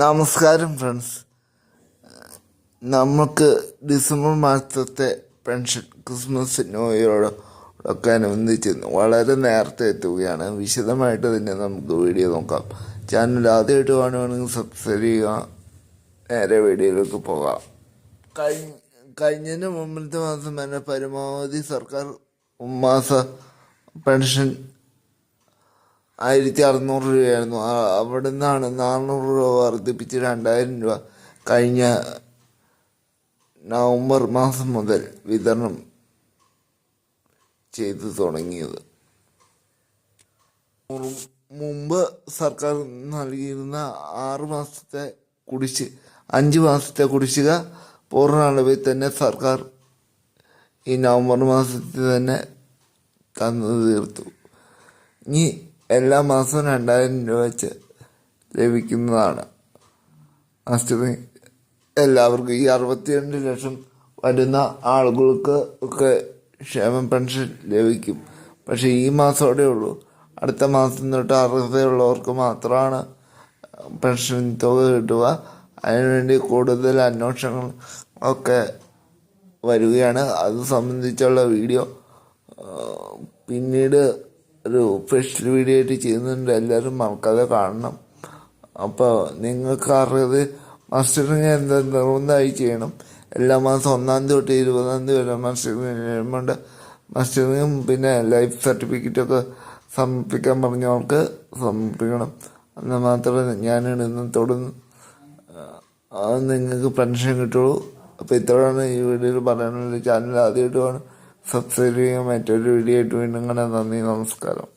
നമസ്കാരം ഫ്രണ്ട്സ് നമുക്ക് ഡിസംബർ മാസത്തെ പെൻഷൻ ക്രിസ്മസ് ന്യൂ ഇയറോടൊക്കെ അനുബന്ധിച്ച് വളരെ നേരത്തെ എത്തുകയാണ്. വിശദമായിട്ട് തന്നെ നമുക്ക് വീഡിയോ നോക്കാം. ചാനൽ ആദ്യമായിട്ട് കാണുകയാണെങ്കിൽ സബ്സ്ക്രൈബ് ചെയ്യുക. നേരെ വീഡിയോയിലേക്ക് പോകാം. കഴിഞ്ഞ കഴിഞ്ഞതിന് മുമ്പത്തെ മാസം തന്നെ പരമാവധി സർക്കാർ മാസ പെൻഷൻ ആയിരത്തി അറുന്നൂറ് രൂപയായിരുന്നു. അവിടെ നിന്നാണ് നാനൂറ് രൂപ വർദ്ധിപ്പിച്ച് രണ്ടായിരം രൂപ കഴിഞ്ഞ നവംബർ മാസം മുതൽ വിതരണം ചെയ്തു തുടങ്ങിയത്. മുമ്പ് സർക്കാർ നൽകിയിരുന്ന ആറ് മാസത്തെ കുടിശ്ശി അഞ്ച് മാസത്തെ കുടിശ്ശിക പൂർണ അളവിൽ തന്നെ സർക്കാർ ഈ നവംബർ മാസത്തിൽ തന്നെ തന്നു തീർത്തു. ഇനി എല്ലാ മാസവും രണ്ടായിരം രൂപ വെച്ച് ലഭിക്കുന്നതാണ്. അഷ്ടമി എല്ലാവർക്കും ഈ അറുപത്തിരണ്ട് ലക്ഷം വരുന്ന ആളുകൾക്ക് ഒക്കെ ക്ഷേമ പെൻഷൻ ലഭിക്കും. പക്ഷേ ഈ മാസമോടെ ഉള്ളൂ. അടുത്ത മാസം തൊട്ട് അർഹതയുള്ളവർക്ക് മാത്രമാണ് പെൻഷൻ തുക കിട്ടുക. അതിനുവേണ്ടി കൂടുതൽ അന്വേഷണങ്ങൾ ഒക്കെ വരികയാണ്. അത് സംബന്ധിച്ചുള്ള വീഡിയോ പിന്നീട് ഒരു സ്പെഷ്യൽ വീഡിയോ ആയിട്ട് ചെയ്യുന്നുണ്ട്. എല്ലാവരും മറക്കാതെ കാണണം. അപ്പോൾ നിങ്ങൾക്ക് അറിയത് മസ്റ്ററിങ് എന്താ നിർബന്ധമായി ചെയ്യണം? എല്ലാ മാസം ഒന്നാം തീയതി തൊട്ട് ഇരുപതാം തീയതി വരെ മസ്റ്ററിങ് ചെയ്യുമ്പോൾ മസ്റ്ററിങ്ങും പിന്നെ ലൈഫ് സർട്ടിഫിക്കറ്റൊക്കെ സമർപ്പിക്കാൻ പറഞ്ഞവർക്ക് സമർപ്പിക്കണം. എന്നാൽ മാത്രമേ ഇന്ന് തുടർന്ന് അത് നിങ്ങൾക്ക് പെൻഷൻ കിട്ടുള്ളൂ. അപ്പോൾ ഇത്രയാണ് ഈ വീഡിയോയിൽ പറയാനുള്ളത്. ചാനൽ ആദ്യമായിട്ട് വേണം സബ്സ്ക്രൈബ് ചെയ്യാൻ മറ്റൊരു വീഡിയോ ആയിട്ട് വീണ്ടും കാണാൻ നന്ദി നമസ്കാരം.